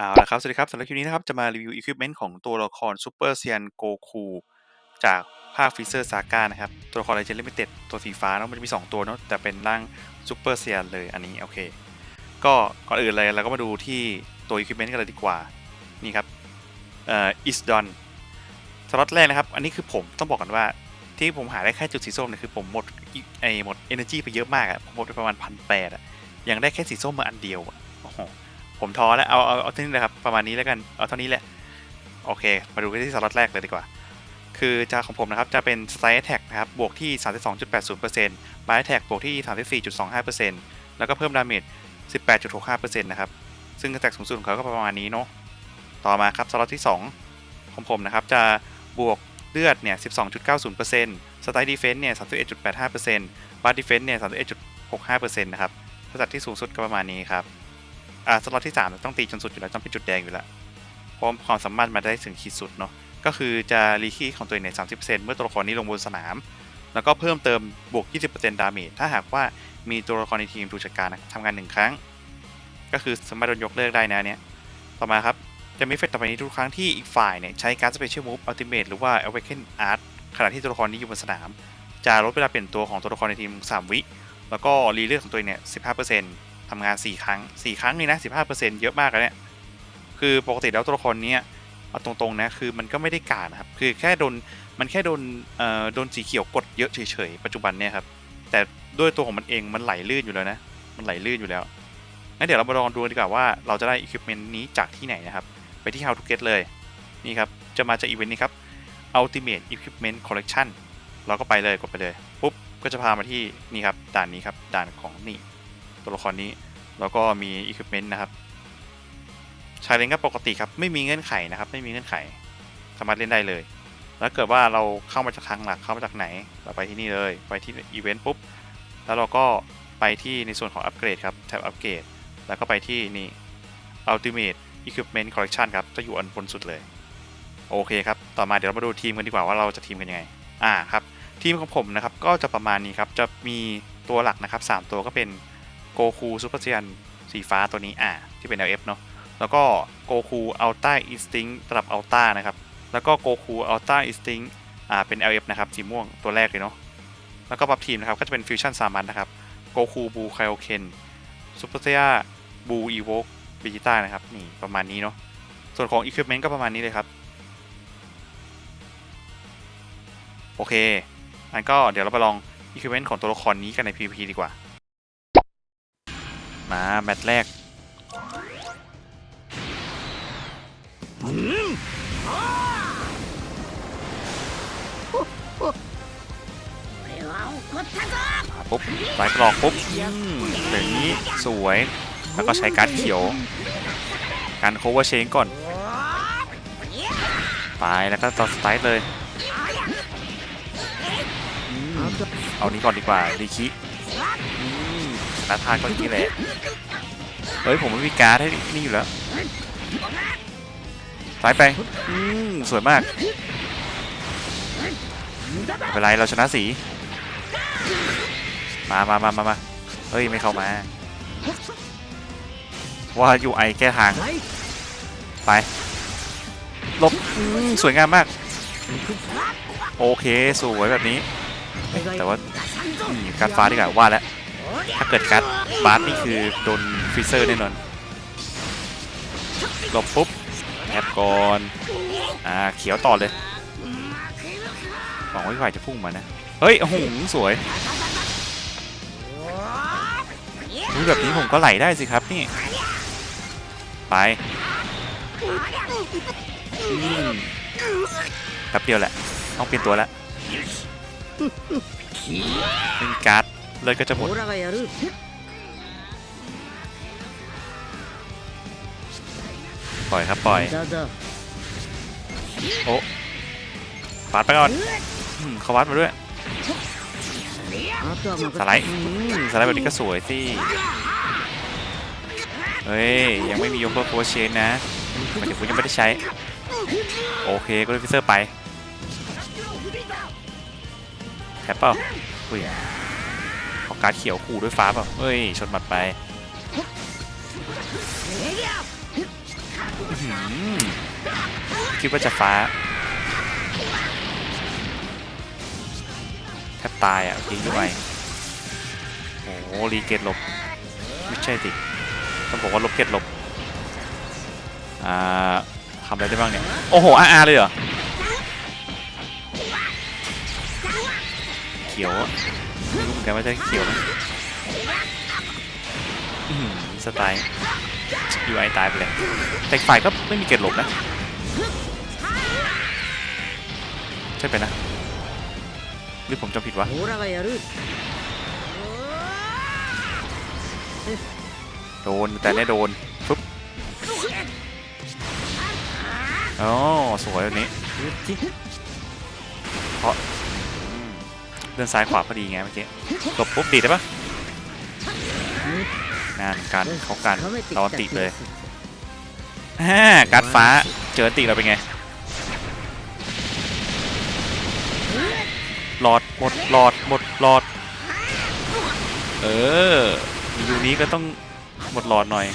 เอาละครับ สวัสดีครับสำหรับคลิปนี้นะครับ จะมารีวิวอุปกรณ์ของตัวละครซูเปอร์เซียนโกคูจากภาคฟิเซอร์ซาก้านะครับ ตัวละครไลเจนด์ลิมิเต็ดตัวสีฟ้าเนาะมันจะมี 2 ตัวเนาะแต่เป็นร่างซูเปอร์เซียนเลยอันนี้ โอเค ก็ก่อนอื่นเลยเราก็มาดูที่ตัวอุปกรณ์กันเลยดีกว่า นี่ครับเอ่ออิสดอนสล็อตแรกนะครับ อันนี้คือผมต้องบอกกันว่าที่ผมหาได้แค่จุดสีส้มเนี่ยคือผมหมดไอหมด energy ไปเยอะมากอะผมหมดไปประมาณพันแปดอะยังได้แค่สีส้มมาอันเดียวอะโอ้โห ผมท้อแล้วเอาเอาเอาเท่านี้เลยครับประมาณนี้แล้วกันเอาเท่านี้แหละโอเค มาดูกันที่สล็อตแรกเลยดีกว่า คือจะของผมนะครับจะเป็น Strike Attack นะครับบวกที่ 32.80% b y Attack บวกที่ 34.25%แล้วก็เพิ่มดาเมจ18.65%นะครับซึ่งแตกสูงสุดของเขาก็ประมาณนี้เนาะต่อมาครับสล็อตที่ 2 ของผมนะครับจะบวกเลือดเนี่ย 12.90% Strike Defense เนี่ย 31.85% Bar Defense เนี่ย 31.65%นะครับถ้าจัดที่สูงสุดก็ประมาณนี้ครับ อ่าสล็อตที่3ต้องตีจนสุดอยู่แล้วต้องเป็นจุดแดงอยู่แล้วเพราะความสามารถมาได้ถึงขีดสุดเนาะก็คือจะรีคีของตัวเองใน30%เมื่อตัวละครนี้ลงบนสนาม แล้วก็เพิ่มเติมบวก 20%ดาเมจถ้าหากว่ามีตัวละครในทีมถูกจัดการทำงานหนึ่งครั้ง ก็คือสามารถโดนยกเลิกได้นะเนี้ยต่อมาครับจะมีเฟเฟกต์ต่อไปนี้ทุกครั้งที่อีกฝ่ายเนี่ยใช้การสเปเชียลมูฟอัลติเมทหรือว่า Awaken Art ขณะที่ตัวละครนี้อยู่บนสนาม จะลดเวลาเปลี่ยนตัวของตัวละครในทีม 3 วิ แล้วก็รีเลือดของตัวเองเนี่ย 15% ทำงาน 4 ครั้ง 4 ครั้งนี่นะ 15%เยอะมากเลยเนี่ย คือปกติแล้วตัวละครนี้เอาตรงๆนะคือมันก็ไม่ได้การนะครับ คือแค่โดนมันแค่โดนเอ่อโดนสีเขียวกดเยอะเฉยๆ ปัจจุบันเนี่ยครับ แต่ด้วยตัวของมันเองมันไหลลื่นอยู่แล้วนะ มันไหลลื่นอยู่แล้ว งั้นเดี๋ยวเรามาลองดูดีกว่าว่าเราจะได้อุปกรณ์นี้จากที่ไหนนะครับ ไปที่ How to Get เลย นี่ครับ จะมาจากอีเวนต์นี้ครับ Ultimate Equipment Collection เราก็ไปเลยกดไปเลยปุ๊บก็จะพามาที่นี่ครับด่านนี้ครับด่านของนี่ ตัวละครนี้ แล้วก็มี Equipment นะครับชาเลนจ์ก็ปกติครับ ไม่มีเงื่อนไขนะครับ ไม่มีเงื่อนไข สามารถเล่นได้เลย แล้วเกิดว่าเราเข้ามาจากทางหลักเข้ามาจากไหน เราไปที่นี่เลย ไปที่อีเวนต์ปุ๊บ แล้วเราก็ไปที่ในส่วนของอัปเกรดครับ แท็บอัปเกรด แล้วก็ไปที่นี่ Ultimate Equipment Collection ครับ จะอยู่อันบนสุดเลย โอเคครับ ต่อมาเดี๋ยวเรามาดูทีมกันดีกว่าว่าเราจะทีมกันยังไง อ่าครับ ทีมของผมนะครับ ก็จะประมาณนี้ครับ จะมีตัวหลักนะครับ 3 ตัวก็เป็น โกคูซูเปอร์เซียนสีฟ้าตัวนี้อ่าที่เป็น LF เนาะแล้วก็โกคูอัลต้าอินสติ้งระดับอัลต้านะครับแล้วก็โกคูอัลต้าอินสติ้งอ่าเป็น LF นะครับสีม่วงตัวแรกเลยเนาะแล้วก็บัฟทีมนะครับก็จะเป็นฟิวชั่นสามัญนะครับโกคูบูไคโอเคนซูเปอร์เซียบูอีโวกบิจิต้านะครับนี่ประมาณนี้เนาะส่วนของอุปกรณ์ก็ประมาณนี้เลยครับโอเคอันก็เดี๋ยวเราไปลองอุปกรณ์ของตัวละครนี้กันใน PVP ดีกว่า มาแมตช์แรกปุ๊บสายกรอกปุ๊บแบบนี้สวย แล้วก็ใช้การเขียว การโคเวอร์เชนก่อน ไปแล้วก็ต่อสไตล์เลย เอานี้ก่อนดีกว่าดีคิ นาทาก็อย่างนี้แหละเฮ้ยผมไม่มีการ์ดให้นี่อยู่แล้วสายไปอืมสวยมากไม่เป็นไรเราชนะสีมามามามามาเฮ้ยไม่เข้ามา ว่าอยู่ไอแก้ทาง ไปลบอืมสวยงามมาก โอเค สวยแบบนี้ แต่ว่าการฟ้าดีกว่าว่าแล้ว ถ้าเกิดการดบาสนี่คือโดนฟรีเซอร์แน่นอนหลบปุ๊บแอบก่อน อ่า เขียวต่อเลยหวังว่าฝ่ายจะพุ่งมานะ เฮ้ยโอ้โหสวยอุ๊ยแบบนี้ผมก็ไหลได้สิครับนี่ ไปแป๊บเดียวแหละ ต้องเปลี่ยนตัวแล้วเล่นการ์ด เลยก็จะหมดปล่อยครับปล่อยโอ้ฟาดไปก่อนเขาวัดมาด้วยสไลด์สไลด์แบบนี้ก็สวยสิเฮ้ย ยังไม่มียกเลิกโคเชนนะมันถึงคุณยังไม่ได้ใช้ โอเคก็เลยฟิเซอร์ไปแคปเปิลอุ้ย การดเขียวขู่ด้วยฟ้าเปล่าเฮ้ย ชนหมัดไปคิดว่าจะฟ้าแทบตายอะทิ้งเข้าไปโอ้โหรีเกตหลบ ไม่ใช่สิต้องบอกว่าลบเกตหลบ อ่าทำอะไรได้บ้างเนี่ย โอ้โหอาอาเลยเหรอ เขียว รู้เหมือนกันว่าจะเขียวไหมสไตล์ยูไอตายไปเลยแต่ฝ่ายก็ไม่มีเกล็ดหลบนะ ใช่ไปนะ หรือผมจำผิดวะโดนแต่ได้โดนปุ๊บอ๋อสวยวันนี้เพราะ เดินซ้ายขวาพอดีไงเมื่อกี้หลบปุ๊บติดได้ปะงานกันเขากันเราติดเลยฮ่ากัดฟ้าเจอติเราเป็นไงหลอดหมดหลอดหมดหลอด เอออยู่นี้ก็ต้องหมดหลอดหน่อย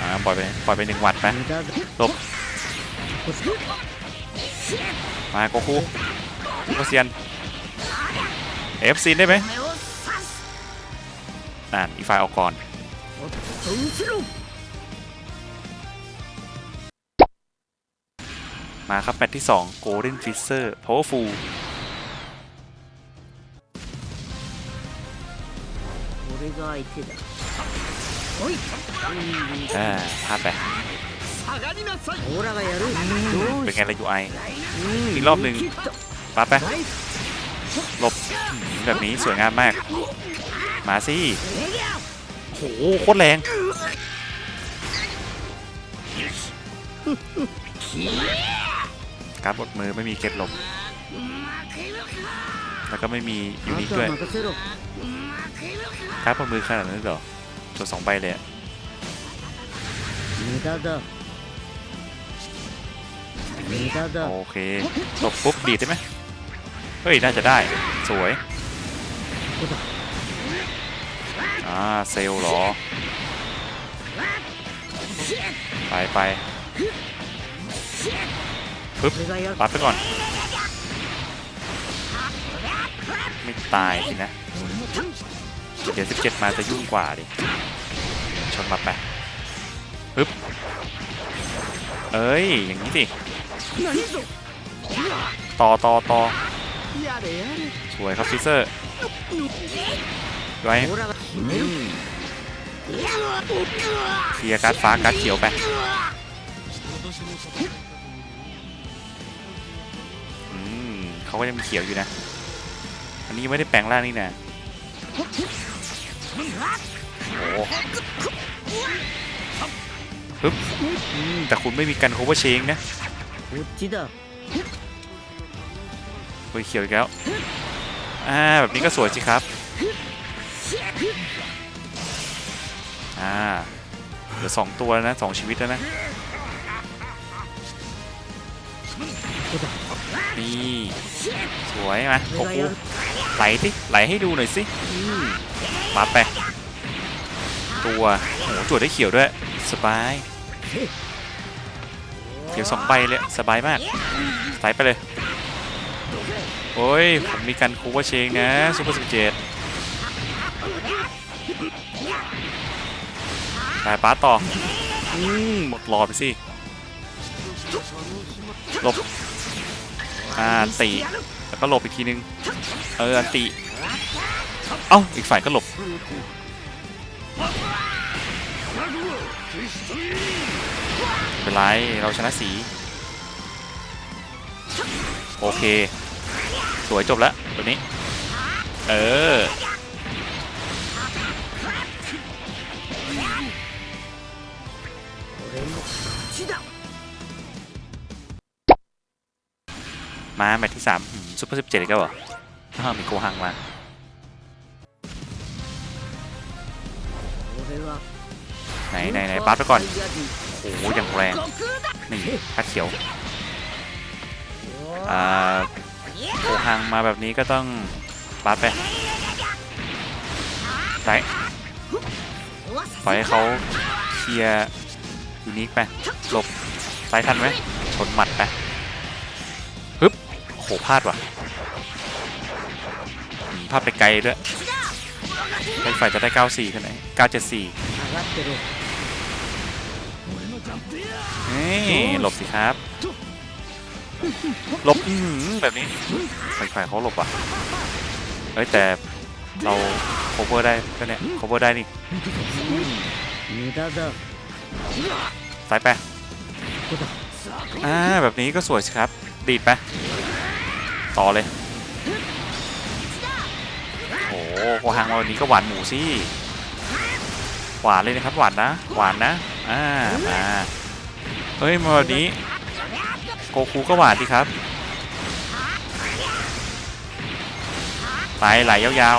อ่าปล่อยไปปล่อยไปหนึ่งวัดไปหลบมาโกคูโกเซียน เอฟซีนได้ไหมอ่านอีไฟายออกก่อนมาครับแมตช์ที่ 2 Golden Fisher Powerful อ่าพลาดไปเป็นไงล่ะยูไออีกรอบหนึ่งปาดไป หลบแบบนี้สวยงามมาก มาสิโหโคตรแรงการบดมือไม่มีเก็บหลบ แล้วก็ไม่มียูนิคด้วยการบดมือขนาดนั้นหรอตัวสองใบเลยโอเคตบปุ๊บดีดได้ไหม เฮ้ย น่าจะได้ สวย อ่า เซลหรอ ไปไปปึ๊บปัดไปก่อน ไม่ตายสินะ เดี๋ยวซิปเจ็ดมาจะยุ่งกว่าดิ ชนมาแปปึ๊บ เอ้ย อย่างนี้สิ ต่อต่อต่อ สวยครับฟิเซอร์ไว้เคลียร์การ์ดฟ้าการ์ดเขียวไปอืมเขาก็ยังมีเขียวอยู่นะ อันนี้ไม่ได้แปลงร่างนี่นะโอ้ปึ๊บแต่คุณไม่มีการโคเวอร์เชงนะ เบเขียวอีกแล้ว อ่า แบบนี้ก็สวยสิครับ อ่า เหลือสองตัวแล้วนะสองชีวิตแล้วนะ นี่ สวยไหมโอ้โหไหลสิไหลให้ดูหน่อยสิมาไป ตัวโหจวดได้เขียวด้วย สบายเขียวสองใบเลย สบายมากสไตไปเลย โอ้ย ผมมีการคูวอร์เชงนะซูเปอร์สิบเจ็ดสายป้าต่อ อืมหมดหลอดไปสิหลบอ่าตี แล้วก็หลบอีกทีนึง เอออันตี เอ้า อีกฝ่ายก็หลบ เป็นไร เราชนะสี โอเค สวยจบแล้วตัวนี้ เออ มาแมตช์ที่สามซุปเปอร์สิบเจ็ดก็เหรอถ้ามีโกหังมาไหนไหนไหนปั๊บไปก่อน โอ้ยอย่างแรง นี่พัดเขียว อ่า อห่างมาแบบนี้ก็ต้องปัดไปไหนปล่อยให้เขาเคลียร์ยูนิคไปหลบซ้ายทันไหมชนหมัดไปฮึบโหพลาดว่ะพาดไปไกลด้วยไป็นฝ่ายจะได้ 94ขึ้นไหน974นี่หลบสิครับ หลบอื้อหือแบบนี้ฝ่ายฝ่ายเขาหลบอ่ะเอ้ยแต่เรา cover ได้ก็เนี่ย cover ได้นี่ 無駄だ ซ้ายไป ここだ อ่าแบบนี้ก็สวยสิครับ ดีดไป ต่อเลย โอ้โหโคฮังมาวันนี้ก็หวานหมูสิ หวานเลยนะครับ หวานนะ หวานนะ อ่า มา เฮ้ย มาวันนี้ โกคูก็หวานดีครับไปไหลยาว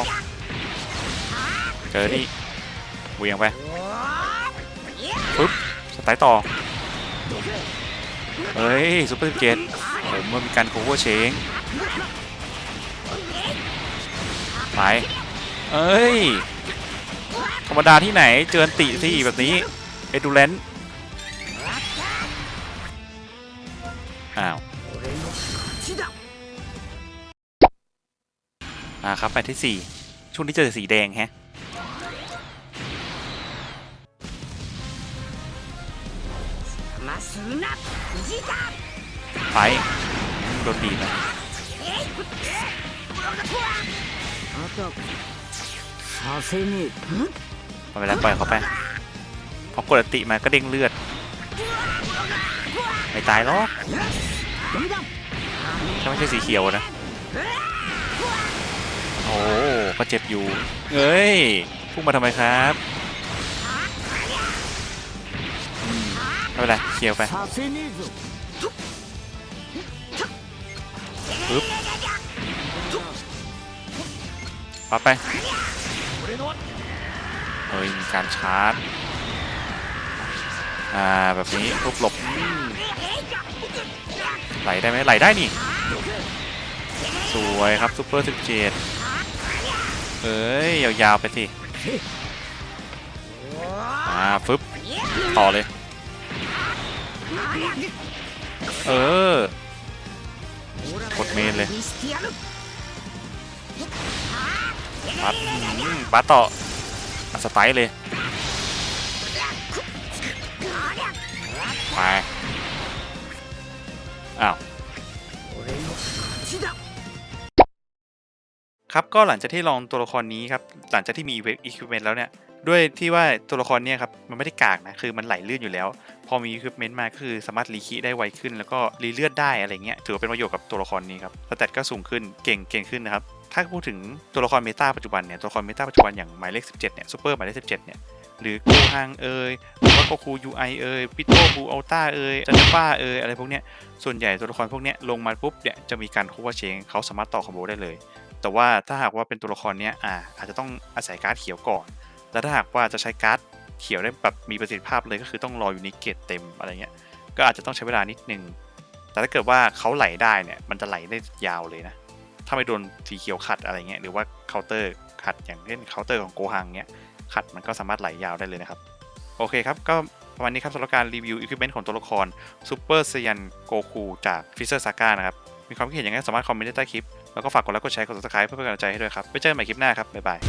ๆ เจอนี่เวียงไปปึ๊บสไตล์ต่อ เฮ้ยซูเปอร์เจ็ดผมเมันมีการโคเวอร์เชงไปเอ้ย ธรรมดาที่ไหนเจอนติที่แบบนี้ เอดูเลน อ้าวอ่าครับไปที่สี่ช่วงนี้เจอสีแดงแฮะไปโดนดีนะไปแล้วปล่อยเขาไปพอกดติมาก็เด้งเลือด ไม่ตายหรอก ถ้าไม่ใช่สีเขียวนะ โอ้ก็เจ็บอยู่ เอ้ย พุ่งมาทำไมครับไม่เป็นไรเขียวไปปปั๊บไป เฮ้ยมีการชาร์จ อ่า แบบนี้ทุบหลบ ไหลได้ไหมไหลได้นี่ สวยครับซูเปอร์สิบเจดเอ้ย ยาวๆ ไปสิมาฟึบต่อเลย เออกดเมนเลยบัตบัตต่อสไตล์เลย ไป้าวครับก็หลังจากที่ลองตัวละครนี้ครับหลังจากที่มีอุปกรณ์แล้วเนี่ยด้วยที่ว่าตัวละครเนี่ยครับมันไม่ได้กากนะคือมันไหลลื่นอยู่แล้ว พอมีอุปกรณ์มาก็คือสามารถรีคิได้ไวขึ้น แล้วก็รีเลือดได้อะไรเงี้ยถือว่าเป็นประโยชน์กับตัวละครนี้ครับสเตตก็สูงขึ้นเก่งเก่งขึ้นนะครับถ้าพูดถึงตัวละครเมตาปัจจุบันเนี่ยตัวละครเมตาปัจจุบันอย่างหมายเลข17เนี่ยซูเปอร์หมายเลข17เนี่ย หรือโกฮังเอยหรือว่าโกคูยูไอเอยปิโตบูอัลต้าเอยจันป้าเอยอะไรพวกเนี้ยส่วนใหญ่ตัวละครพวกเนี้ยลงมาปุ๊บเนี่ยจะมีการโคเวอร์เชงเขาสามารถต่อคอมโบได้เลย แต่ว่าถ้าหากว่าเป็นตัวละครเนี้ยอ่าอาจจะต้องอาศัยการ์ดเขียวก่อน แล้วถ้าหากว่าจะใช้การ์ดเขียวได้แบบมีประสิทธิภาพเลยก็คือต้องรออยู่ในเกตเต็มอะไรเงี้ยก็อาจจะต้องใช้เวลานิดนึงแต่ถ้าเกิดว่าเขาไหลได้เนี่ยมันจะไหลได้ยาวเลยนะถ้าไม่โดนสีเขียวขัดอะไรเงี้ยหรือว่าเคาน์เตอร์ขัดอย่างเช่นเคาน์เตอร์ของโกฮังเนี้ย ขัดมันก็สามารถไหลยาวได้เลยนะครับ โอเคครับ ก็ประมาณนี้ครับสำหรับการรีวิวอุปกรณ์ของตัวละครซูเปอร์เซียนโกคูจากฟิเซอร์ซาก้านะครับ มีความคิดเห็นยังไงสามารถคอมเมนต์ได้ใต้คลิป แล้วก็ฝากกดไลค์กดแชร์กดซับสไครป์เพื่อเป็นกำลังใจให้ด้วยครับไว้เจอกันใหม่คลิปหน้าครับบ๊ายบาย